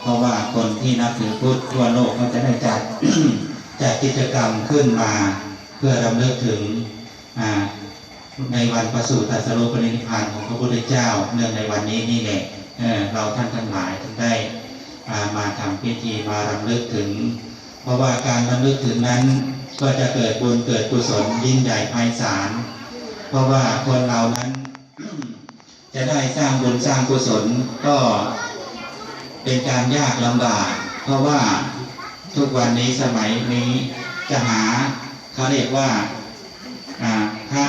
เพราะว่าคนที่นับถือพุทธทั่วโลกเขาจะได้จัดจัดกิจกรรมขึ้นมา เพื่อรำลึกถึงในวันประสูติตรัสรู้ปรินิพพานของพระพุทธเจ้าเนื่องในวันนี้นี่แหละเราท่านทั้งหลายท่านได้มาทำพิธีมารำลึกถึง เพราะว่าการรำลึกถึงนั้นก็จะเกิดบุญเกิดกุศลยิ่งใหญ่ไพศาลเพราะว่าคนเรานั้น จะได้สร้างบุญสร้างกุศลก็ เป็นการยากลำบาก เพราะว่าทุกวันนี้สมัยนี้จะหาเขาเรียกว่าอ่าพระ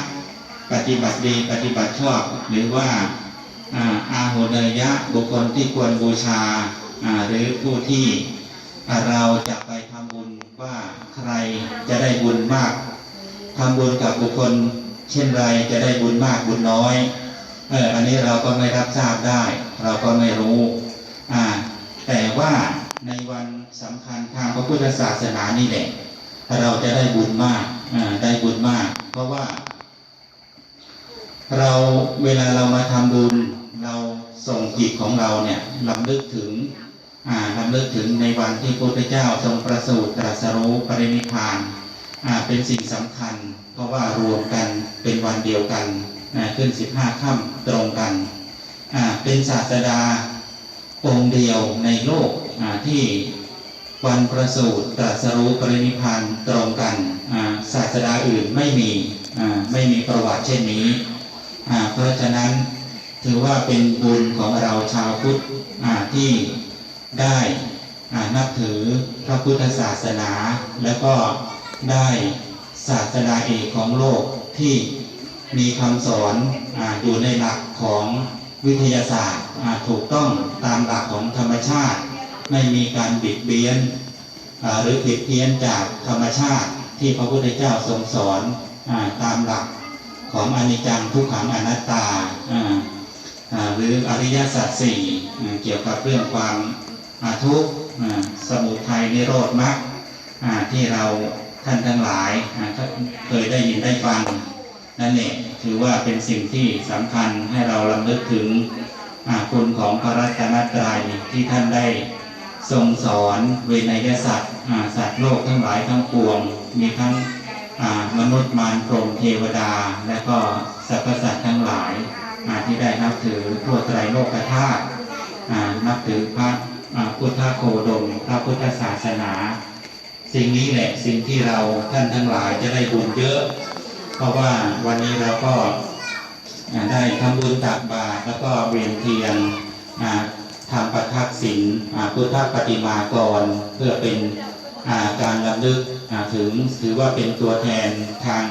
ปฏิบัติดีปฏิบัติชอบ หรือว่าอาโหเนยยะบุคคลที่ควรบูชาหรือผู้ที่เราจะไปทำบุญว่าใครจะได้บุญมากทำบุญกับบุคคล เช่นไรจะได้บุญมากบุญน้อยเอออันนี้เราก็ไม่รับทราบได้ เราก็ไม่รู้ แต่ว่าในวันสำคัญทางพระพุทธศาสนานี่แหละ เราจะได้บุญมากได้บุญมาก เพราะว่า เราเวลาเรามาทำบุญ เราส่งจิตของเราเนี่ยลำลึกถึงลำลึกถึงในวันที่พระพุทธเจ้าทรงประสูติตรัสรู้ปรินิพานเป็นสิ่งสำคัญ เพราะว่ารวมกันเป็นวันเดียวกันขึ้นสิบห้าค่ำตรงกันเป็นศาสดา องค์เดียวในโลกที่วันประสูติตรัสรู้ปรินิพานตรงกันศาสดาอื่นไม่มีไม่มีประวัติเช่นนี้เพราะฉะนั้นถือว่าเป็นบุญของเราชาวพุทธที่ได้นับถือพระพุทธศาสนา แล้วก็ได้ศาสดาเอกของโลกที่มีคำสอนอ,อยู่ในหลักของ วิทยาศาสตร์อ่าถูกต้องตามหลักของธรรมชาติ ไม่มีการบิดเบี้ยนหรือผิดเพี้ยนจากธรรมชาติที่พระพุทธเจ้าทรงสอนอตามหลักของอนิจจังทุกขังอนัตตาหรืออริยสัจสี่เกี่ยวกับเรื่องความาทุกข์สมุทัยนิโรธมรรคที่เราท่านทั้งหลายาเคยได้ยินได้ฟัง นั่นเองถือว่าเป็นสิ่งที่สำคัญให้เราลำลึกถึงคุณของพระรัตนตรัยที่ท่านได้ทรงสอนเวนยสัตว์สัตว์โลกทั้งหลายทั้งปวง มีทั้งมนุษย์มารพรหมเทวดา และก็สรรพสัตว์ทั้งหลายาที่ได้นับถือทั่วไตรโลกธาตุนับถือพระพุทธโคดม พระพุทธศาสนา สิ่งนี้แหละสิ่งที่เราท่านทั้งหลายจะได้บุญเยอะ เพราะว่าวันนี้เราก็ได้ทำบุญตักบาตรแล้วก็เวียนเทียนทำประทักษิณพุทธปฏิมากร เพื่อเป็นาการรำลึกถึงถือว่าเป็นตัวแทนทาง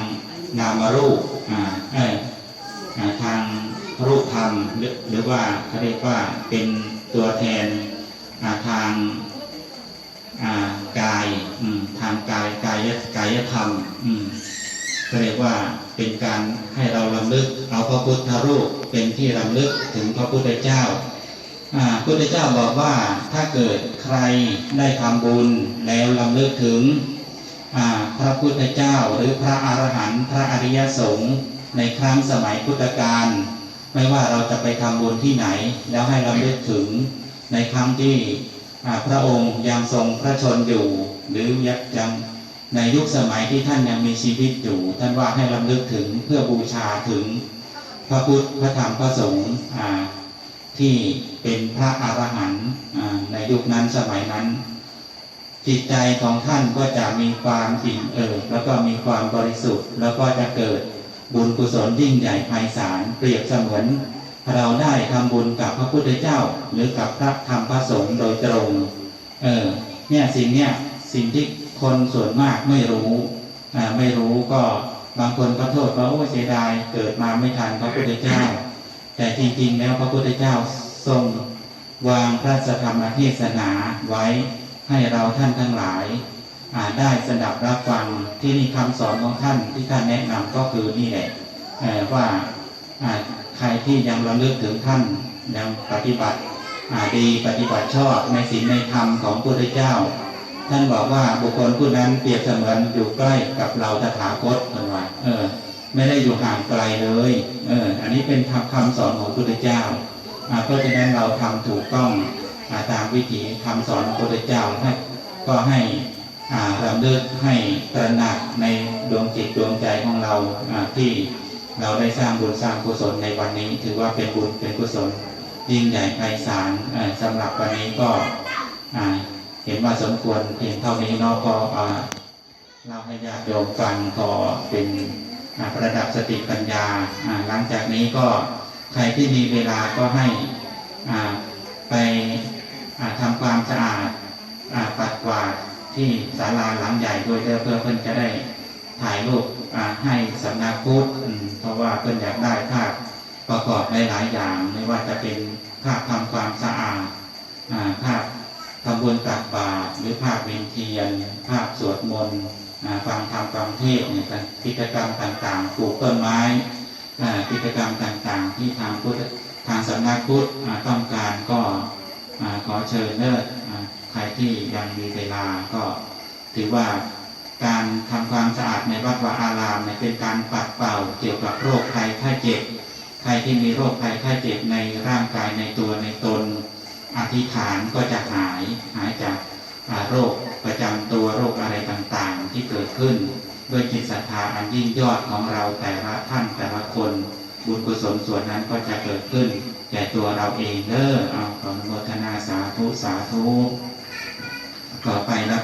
นามรูปทางรูปธรรมหรือว่าเขาเรียกว่าเป็นตัวแทนาทางากายทางกายกายกายธรรมม ก็เรียกว่าเป็นการให้เราลำลึกเอาพระพุทธรูปเป็นที่ลำลึกถึงพระพุทธเจ้าอ่าพุทธเจ้าบอกว่าถ้าเกิดใครได้ทำบุญแล้วลำลึกถึงพระพุทธเจ้าหรือพระอรหันต์พระอริยสงฆ์ในครั้งสมัยพุทธกาลไม่ว่าเราจะไปทำบุญที่ไหน แล้วให้ลำลึกถึงในครั้งที่พระองค์ยังทรงพระชนอยู่ หรือยัง ในยุคสมัยที่ท่านยังมีชีวิตอยู่ ท่านว่าให้ลำลึกถึงเพื่อบูชาถึงพระพุทธพระธรรมพระสงฆ์ที่เป็นพระอรหันต์ในยุคนั้นสมัยนั้น จิตใจของท่านก็จะมีความอิ่มเอิบแล้วก็มีความบริสุทธิ์ แล้วก็จะเกิดบุญกุศลยิ่งใหญ่ไพศาลเปรียบเสมือนเราได้ทำบุญกับพระพุทธเจ้า หรือกับพระธรรมพระสงฆ์โดยตรง เออเนี่ยสิ่งเนี้ยสิ่งที่ คนส่วนมากไม่รู้ไม่รู้ก็บางคนก็โทษว่าโอ้เสียดายเกิดมาไม่ทันพระพุทธเจ้า แต่จริงๆ แล้วพระพุทธเจ้าทรงวางพระธรรมเทศนาไว้ให้เราท่านทั้งหลายอ่าได้สดับรับฟังที่นี่คำสอนของท่านที่ท่านแนะนำก็คือนี่แหละว่าใครที่ยังระลึกถึงท่านยังปฏิบัติดีปฏิบัติชอบในศีลในธรรมของพระพุทธเจ้า ท่านบอกว่าบุคคลผู้นั้นเปรียบเสมือนอยู่ใกล้กับเราตถาคตเป็นว่าเออ ไม่ได้อยู่ห่างไกลเลย เออ อันนี้เป็นคำคำสอนของพระพุทธเจ้าเพราะฉะนั้นเราทำถูกต้องตามวิถีคำสอนของพระพุทธเจ้าให้ก็ให้รำลึกให้ตระหนักในดวงจิตดวงใจของเราที่เราได้สร้างบุญสร้างกุศลในวันนี้ ถือว่าเป็นบุญเป็นกุศลยิ่งใหญ่ไพศาลสำหรับวันนี้ก็อ่า เห็นว่าสมควรเพียงเท่านี้เนาะก็อ่าเราให้ญาติโยมฟังพอเป็นประดับสติปัญญา หลังจากนี้ก็ใครที่มีเวลาก็ให้ไปอ่าทำความสะอาดปัดกวาดที่ศาลาหลังใหญ่ด้วยเพื่อเพื่อนจะได้ถ่ายรูปให้สำนักพุทธเพราะว่าเพื่อนอยากได้ภาพประกอบหลายๆอย่าง ไม่ว่าจะเป็นภาพทำความสะอาด บุญตักบาตรหรือภาพเวียนเทียน ภาพสวดมนต์ฟังธรรมฟังเทศน์เนี่ยกิจกรรมต่างๆปลูกต้นไม้กิจกรรมต่างๆ ที่ทางพุทธทางสำนักพุทธต้องการก็ขอเชิญเลิศอ่าใครที่ยังมีเวลาก็ถือว่าการทำความสะอาดในวัดวาอารามเนี่ยเป็นการปัดเป่าเกี่ยวกับโรคภัยไข้เจ็บ ใครที่มีโรคภัยไข้เจ็บในร่างกายในตัวในตน อธิษฐานก็จะหายหายจากโรคประจำตัวโรคอะไรต่างๆ ที่เกิดขึ้น ด้วยจิตศรัทธาอันยิ่งยอดของเราแต่ละท่านแต่ละคนบุญกุศลส่วนนั้นก็จะเกิดขึ้นแก่ตัวเราเองเด้อเอาขออนุโมทนาสาธุสาธุต่อไปนะ